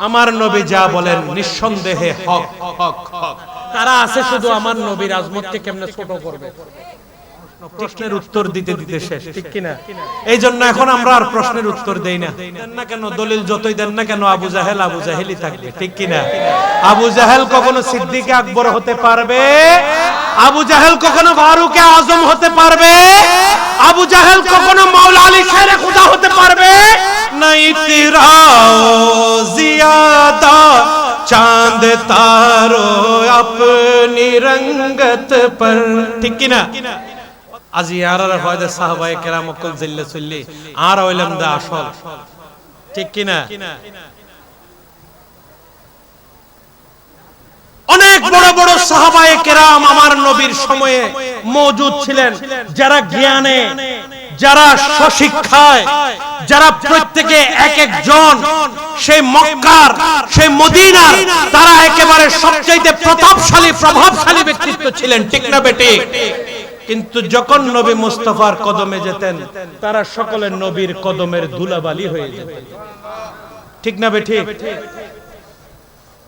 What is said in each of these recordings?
আমার নবী যা বলেন নিঃসন্দেহে হক হক হক। তারা আছে শুধু আমার নবীর আজমতকে কেমনে ছোট করবে? প্রশ্নের উত্তর দিতে দিতে শেষ ঠিক কিনা এই জন্য এখন আমরা আর প্রশ্নের উত্তর দেই না। দেন না কেন? দলিল যতই দেন না কেন আবু জাহেল আবু জাহেলই থাকবে ঠিক কিনা আবু জাহেল কখনো সিদ্দিকে আকবর হতে পারবে? আবু জাহেল কখনো ফারুকে আজম হতে পারবে? আবু জাহেল কখনো মাওলা আলী শেরে খুদা হতে পারবে? নাই তিরাও জিয়াদা, চাঁদ তারো আপনি রঙ্গত পর। ঠিক কিনা? আজি আর আর হয় সাহাবায়ে কেরাম অকল জিল্লে চললি, আর হইলাম দা আসল। ঠিক কিনা? অনেক বড় বড় সাহাবায়ে কেরাম আমার নবীর সময়ে মজুদ ছিলেন। যারা জ্ঞানে, যারা স্বশিক্ষায়, যারা প্রত্যেকে এক একজন, সেই মক্কার, সেই মদিনার, তারা একেবারে সবচাইতে প্রতাপশালী, প্রভাবশালী ব্যক্তিত্ব ছিলেন, ঠিক না বেটি কিন্তু যখন নবী মুস্তফার কদমে যেতেন, তারা সকলে নবীর কদমের ধুলাবালি হয়ে যেতেন ঠিক না বেটি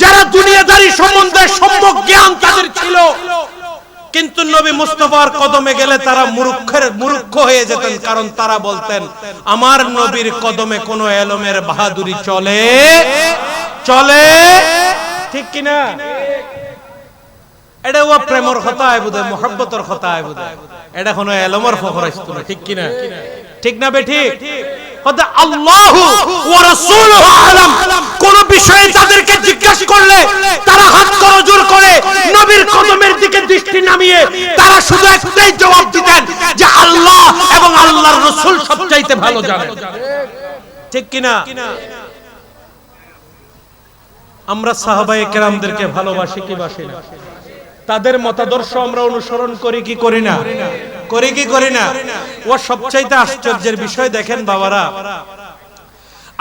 যারা দুনিয়াদারি সম্বন্ধে সম্যক জ্ঞান তাদের ছিল, কিন্তু নবী মুস্তফার কদমে গেলে তারা মুরুক্ষের মুরুক্ষ হয়ে যেতেন, কারণ তারা বলতেন, আমার নবীর কদমে কোনো এলমের বাহাদুরি চলে? চলে? ঠিক কিনা? এটা ও প্রেমর কথা আয় বুধ, মোহাব্বতর কথা আয় বুধ। এটা কোনো এলমর ফখর আসতো ঠিক কিনা? ঠিক না বেঠি? হতে আল্লাহ ওয়া রাসূলুহু আলাম, কোন বিষয়ে তাদেরকে জিজ্ঞাসা করলে তারা হাত করজোর করে নবীর কদমের দিকে নামিয়ে তারা শুধু একটাই জবাব দিতেন যে আল্লাহ এবং আল্লাহর রাসূল সবচাইতে ভালো জানেন। ঠিক কিনা? আমরা সাহাবায়ে কেরামদেরকে ভালোবাসি কি বাসি না? তাদের মতাদর্শ আমরা অনুসরণ করি কি করি না? করি কি করি না? ও সবচাইতে আশ্চর্যের বিষয় দেখেন বাবারা।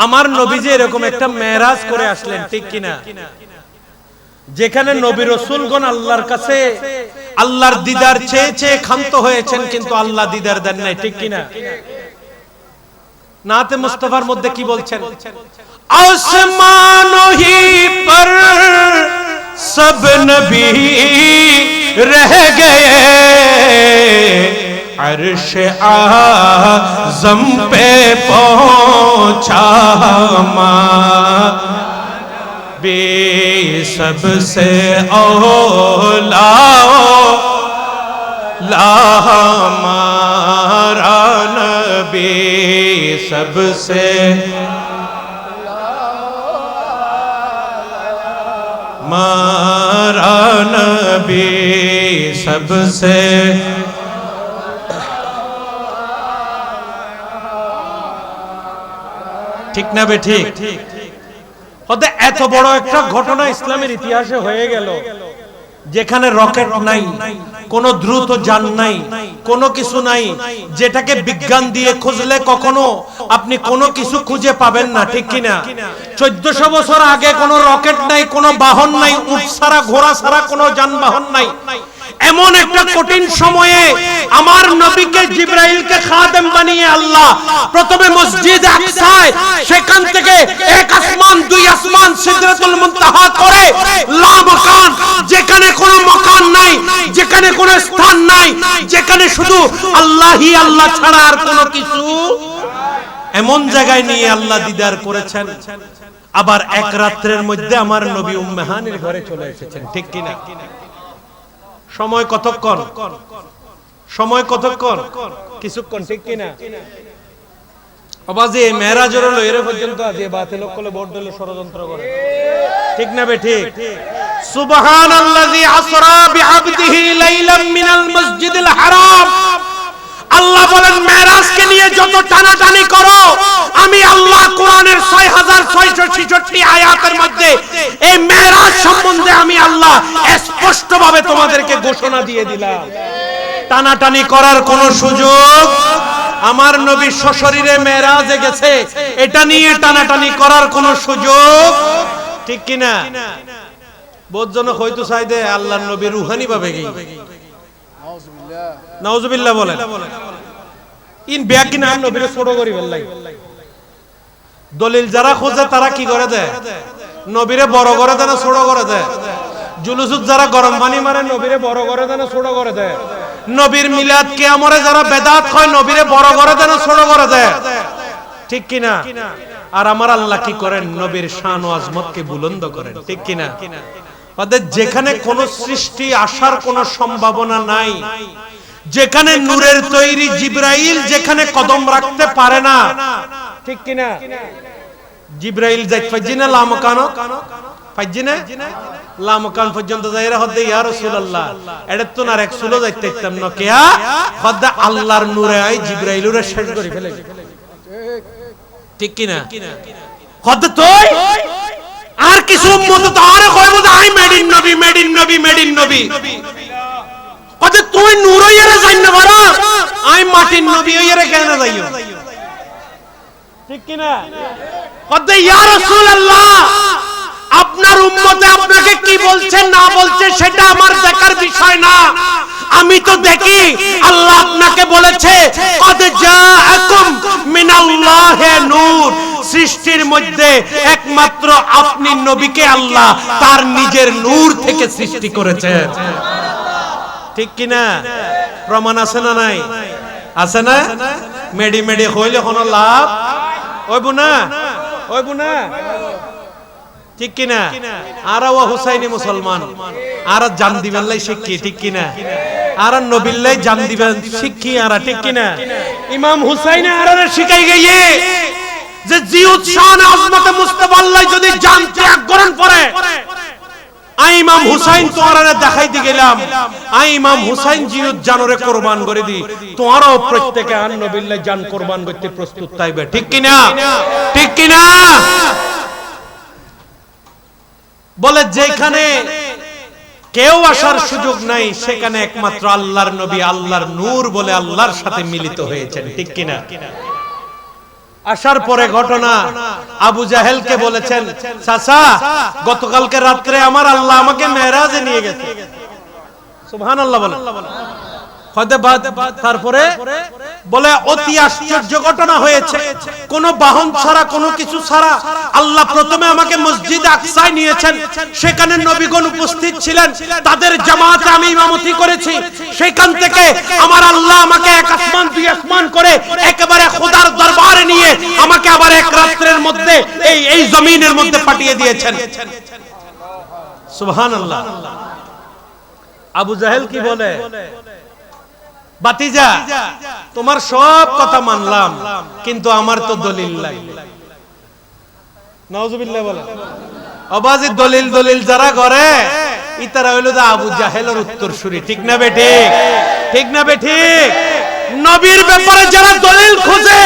আমার নবীজি এরকম একটা মেরাজ করে আসলেন ঠিক কিনা? যেখানে নবী রসুলগণ আল্লাহর কাছে আল্লাহর দিদার চেয়ে চেয়ে ক্ষান্ত হয়েছেন কিন্তু আল্লাহ দিদার দেন নাই ঠিক কিনা? নাতে মুস্তফার মধ্যে কি বলছেন? আসমানহি পর সব নবী রহ গয়ে আরশ آزم পে পৌঁছা মা نبی سب سے اولا لا ہمارا نبی سب سے مارا نبی سب سے ٹھیک نہ بھائی ٹھیک এত বড় একটা ঘটনা ইসলামের ইতিহাসে হয়ে গেল, যেখানে রকেট নাই, কোন দ্রুত যান নাই, কোনো কিছু নাই, যেটাকে বিজ্ঞান দিয়ে খুঁজলে কখনো আপনি কোনো কিছু খুঁজে পাবেন না, ঠিক কিনা? চোদ্দশো বছর আগে কোনো রকেট নাই, কোনো বাহন নাই উঠ ছাড়া, ঘোড়া ছাড়া কোনো যানবাহন নাই। এমন একটা কঠিন সময়ে আমার নবীকে জিব্রাইলকে খাদেম বানিয়ে আল্লাহ প্রথমে মসজিদ আকসায়, সেখান থেকে এক আসমান, দুই আসমান সিদরাতুল মুনতাহা করে লা মাকান, যেখানে কোনো মকান নাই, যেখানে কোনো স্থান নাই, যেখানে শুধু আল্লাহই আল্লাহ ছাড়া আর কোনো কিছু এমন জায়গায় নিয়ে আল্লাহ দিদার করেছেন। আবার এক রাত্রের মধ্যে আমার নবী উম্মেহানির ঘরে চলে এসেছেন, ঠিক কিনা? সময় কতক্ষণ? সময় কতক্ষণ? কিছুক্ষণ, ঠিক কিনা? আল্লাহ টানাটানি করো, আমি আল্লাহ কোরআনের ছয় হাজার ছয়শো ছিষট্টি আয়াতের মধ্যে এই মেয়েরাজ সম্বন্ধে আমি আল্লাহ স্পষ্ট ভাবে তোমাদেরকে ঘোষণা দিয়ে দিলাম। টানাটানি করার কোন সুযোগ আমার নবী সশরীরে মেয়েরাজে গেছে। এটা নিয়ে টানাটানি করার কোন সুযোগ ঠিক কিনা? বোধজনক হয়তো চাইদে আল্লাহ নবী রুহানি ভাবে গিয়ে নাউজুবিল্লাহ বলেন। ইন বেয়া কিনা নবীরে ছোট করি ফেললাই দলিল যারা খোঁজে তারা কি করে দেয়? নবীরে বড় করে দেয় না ছোট করে দেয়? জুলুসুত যারা গরম পানি মারে, নবীরে বড় করে দেয় না ছোট করে দেয়। নবীর মিলাদ কে আমরে যারা বেদাত হয় নবীরে বড় করে দেয় না ছোট করে দেয়। ঠিক কিনা? আর আমার আল্লাহ কি করেন? নবীর শান ও আজমতকে বুলন্দ করেন। ঠিক কিনা? ওদের যেখানে কোন সৃষ্টি আসার কোন সম্ভাবনা নাই, যেখানে নূরের তৈরি জিব্রাইল, যেখানে কদম রাখতে পারে না, ঠিক কিনা? জিব্রাইল যাই ফাজিনা লামকানো ফাজিনা লামকান পর্যন্ত যাইরা হদ্দে, ইয়া রাসূলুল্লাহ। তো না এক সুলো যাইতে ইতাম না কিয়া? আল্লাহর নূরে আই জিব্রাইলুরে শেষ করে ফেলে ঠিক কিনা? হদ্দে তুই? আর কিছু উম্মত তো আরে কইবো যে, আই মেড ইন নবী মেড ইন নবী মেড ইন নবী। হদ্দে তুই নূর হইয়ারে যাই না বড়। আই মাটির নবী হইয়ারে কেন যাইও? ঠিক কিনা? হদ্দে, ইয়া রাসূলুল্লাহ আপনার উম্মতে আপনাকে কি বলছে না বলছে সেটা আমার দেখার বিষয় না। আমি তো দেখি, আল্লাহ আপনাকে বলেছে নূর। সৃষ্টির মধ্যে একমাত্র আপনি নবীকে আল্লাহ, তার নিজের নূর থেকে সৃষ্টি করেছেন। ঠিক কি না প্রমাণ আছে না নাই? আছে না? মেডি মেডি হইলে কোনো লাভ? ওইবু না? ওইবু না? ঠিক কিনা? আর ও হুসাইনি মুসলমান। আর জান দিবেন লাই শিক্ষি, ঠিক কিনা? আর নবিল্লাই জান দিবেন শিক্ষি, আর ঠিক কিনা? ইমাম হুসাইন আর শিখাই গিয়ে যে জিউদ শান আজমত মুস্তাফা আল্লাহ যদি জান ত্যাগ করেন পরে, আই ইমাম হুসাইন তোমারে দেখাই দি গেলাম। আই ইমাম হুসাইন জিউদ জানরে কুরবান করে দি। তোমারও প্রত্যেকে আন নবিল্লাই জান কুরবান করতে প্রস্তুত তাইবে ঠিক কিনা? ঠিক কিনা? বলে, যেখানে কেউ আসার সুযোগ নাই, সেখানে একমাত্র আল্লাহর নবী, আল্লাহর নূর বলে আল্লাহর সাথে মিলিত হয়েছেন। ঠিক কিনা? আসার পরে ঘটনা, আবু জাহেলকে বলেছেন, চাচা, গতকালকে রাত্রে আমার আল্লাহ আমাকে মেহরাজে নিয়ে গেছে। সুবহানাল্লাহ বলেন। তারপরে বলে অতি আশ্চর্য ঘটনা হয়েছে। কোন বাহন ছাড়া, কোনো কিছু ছাড়া আল্লাহ প্রথমে আমাকে মসজিদ আকসায় নিয়েছেন। সেখানে নবীগণ উপস্থিত ছিলেন। তাদের জামাতে আমি ইমামতি করেছি। সেখান থেকে আমার আল্লাহ আমাকে এক আসমান, দুই আসমান করে একেবারে খোদার দরবারে নিয়ে আমাকে আবার এক রাত্রের মধ্যে এই এই জমিনের মধ্যে পাঠিয়ে দিয়েছেন। সুবহানাল্লাহ। আবু জাহেল কি বলে? বাতিজা, তোমার সব কথা মানলাম, কিন্তু আমার তো দলিল নাই। নওজুবিল্লাহ বলে অবাজি দলিল দলিল যারা করে, ইতারা যে আবু জাহেলের ঠিক না ঠিক? না নবীর ব্যাপারে যারা দলিল খোঁজে,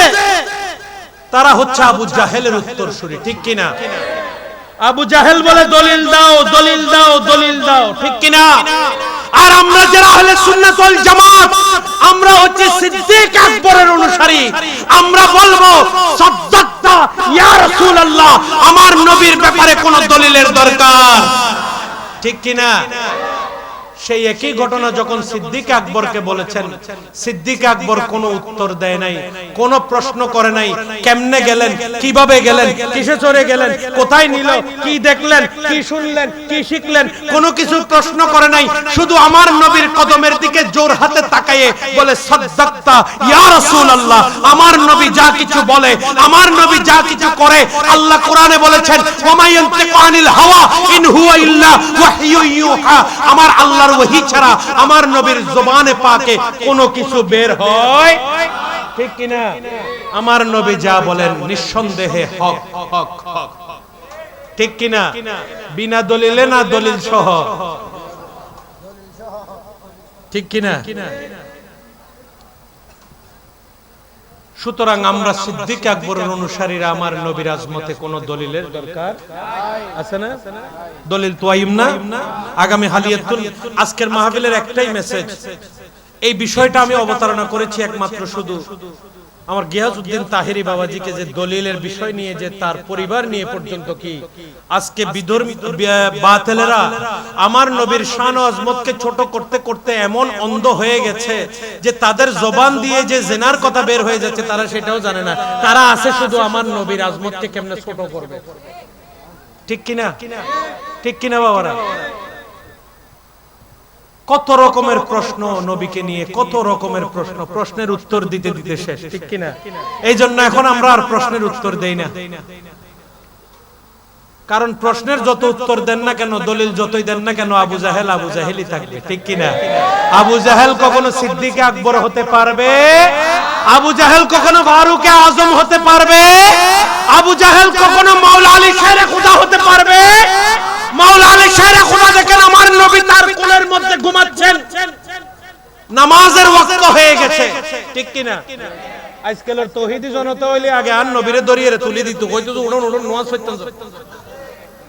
তারা হচ্ছে আবু জাহেলের উত্তর সুরি ঠিক কিনা? আবু জাহেল বলে, দলিল দাও দলিল দাও দলিল দাও। ঠিক কিনা? আর আমরা যারা হলে সুন্নাত ওয়াল জামাত, আমরা হচ্ছে সিদ্দিক আকবরের অনুসারী। আমরা বলব সাদ্দাক্তা ইয়া রাসূলুল্লাহ, আমার নবীর ব্যাপারে কোন দলিলের দরকার। ঠিক কিনা? সেই একই ঘটনা যখন সিদ্দিক আকবরকে বলেছেন, সিদ্দিক আকবর কোনো উত্তর দেয় নাই, কোনো প্রশ্ন করে নাই, কেমনে গেলেন, কীভাবে গেলেন, কিসে চড়ে গেলেন, কোথায় নিল, কি দেখলেন, কি শুনলেন, কি শিখলেন, কোনো কিছু প্রশ্ন করে নাই, শুধু আমার নবীর কদমের দিকে জোর হাতে তাকায়ে বলে সাদ্দাক্তা ইয়া রাসূলুল্লাহ, আমার নবী যা কিছু বলে, আমার নবী যা কিছু করে, আল্লাহ কোরআনে বলেছেন ওমা ইয়ান্তিকু আনিল হাওয়া, ইন হুয়া ইল্লা ওয়াহয়ু ইউহা আমার আল্লাহর ওহী ছাড়া আমার নবীর জবানে পাকে কোনো কিছু বের হয়? ঠিক কিনা? আমার নবী যা বলেন নিঃসন্দেহে হক হক হক। ঠিক কিনা? বিনা দলিলে না দলিল সহ। ঠিক কিনা? সুতরাং আমরা সিদ্দিক আকবরের অনুসারীরা আমার নবীর আজমতে কোন দলিলের দরকার আছে না? দলিল তোয়াইম না? আগামী হালিয়াতুল আজকের মাহফিলের একটাই মেসেজ এই বিষয়টা আমি অবতারণা করেছি একমাত্র শুধু। আমার গিয়াসউদ্দিন তাহেরি বাবাজিকে যে দলিলের বিষয় নিয়ে যে তার পরিবার নিয়ে পর্যন্ত কি আজকে বিধর্মী বাতেলেরা আমার নবীর শান ও আজমতকে ছোট করতে করতে এমন অন্ধ হয়ে গেছে যে তাদের জবান দিয়ে যে জেনার কথা বের হয়ে যাচ্ছে তারা সেটাও জানে না। তারা আছে শুধু আমার নবীর আজমতকে কেমনে ছোট করবে? ঠিক কিনা? ঠিক কিনা বাবারা? কত রকমের প্রশ্ন নবীকে নিয়ে, কত রকমের প্রশ্ন? প্রশ্নের উত্তর দিতে দিতে শেষ, ঠিক কিনা? এই জন্য এখন আমরা আর প্রশ্নের উত্তর দেই না। কারণ প্রশ্নের যত উত্তর দেন না কেন, দলিল যতই দেন না কেন, আবু জাহেল আবু জাহেলই থাকবে, ঠিক কিনা? আবু জাহেল কখনো সিদ্দিকে আকবর হতে পারবে? আবু জাহেল কখনো ফারুকে আজম হতে পারবে? আবু জাহেল কখনো মাওলা আলী শেরে খুদা হতে পারবে? মাওলা আলী শেরে খুদা দেখেন আমার নবী তার কোলের মধ্যে ঘুমাচ্ছেন। নামাজের ওয়াক্ত হয়ে গেছে। ঠিক কিনা? আজকালের তৌহিদি জনতা হইলে আগে আর নবীরে দরিয়ে তুলি দিত। কইতো উড়ন উড়ন, নোয়াজ হইতেন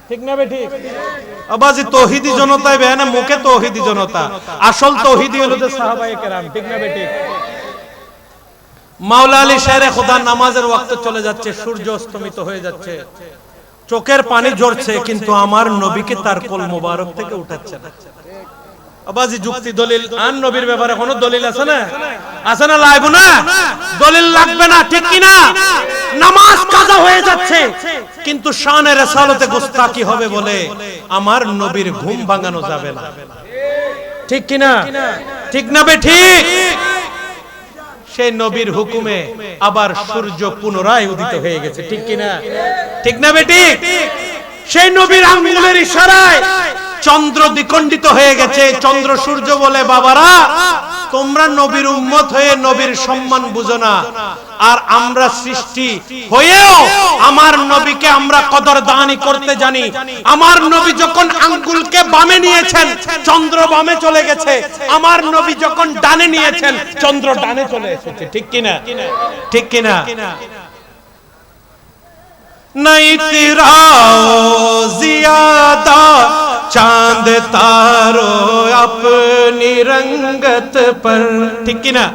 ঠিক না বে আবাজি তৌহিদি জনতায় বেয়ানে মুখে তৌহিদি জনতা। আসল তৌহিদি হলো যে সাহাবায়ে কেরাম। ঠিক না বে মাওলা আলী খোদা নামাজের ওয়াক্ত চলে যাচ্ছে, সূর্য অস্তমিত হয়ে যাচ্ছে। চোখের পানি ঝরছে কিন্তু আমার নবীকে তার কোল মোবারক থেকে উঠাচ্ছে না। আবাজি যুক্তি দলিল আন নবীর ব্যাপারে কোনো দলিল আছে না? আছে না। লাইব না? দলিল লাগবে না ঠিক কি না? নামাজ কাজা হয়ে যাচ্ছে। কিন্তু শানে রেসালতে গোস্তাকি হবে বলে আমার নবীর ঘুম ভাঙানো যাবে না। ঠিক কি না? ঠিক না বে ঠিক? সেই নবীর হুকুমে আবার সূর্য পুনরায় উদিত হয়ে গেছে। ঠিক কিনা? ঠিক না বেটি? সেই নবীর আঙ্গুলের ইশারায় চন্দ্র দ্বিখণ্ডিত হয়ে গেছে। চন্দ্র সূর্য বলে, বাবারা, তোমরা নবীর উম্মত হয়ে নবীর সম্মান বুঝো না। আর আমরা সৃষ্টি হয়েও আমার নবীকে আমরা কদর দানি করতে জানি আমার নবী যখন আঙ্গুলকে বামে নিয়েছেন চন্দ্র বামে চলে গেছে আমার নবী যখন ডানে নিয়েছেন চন্দ্র ডানে চলে এসেছে ঠিক কিনা ঠিক কিনা नहीं तेरा ज्यादा चांद तारो अपनी रंगत पर ठीक ना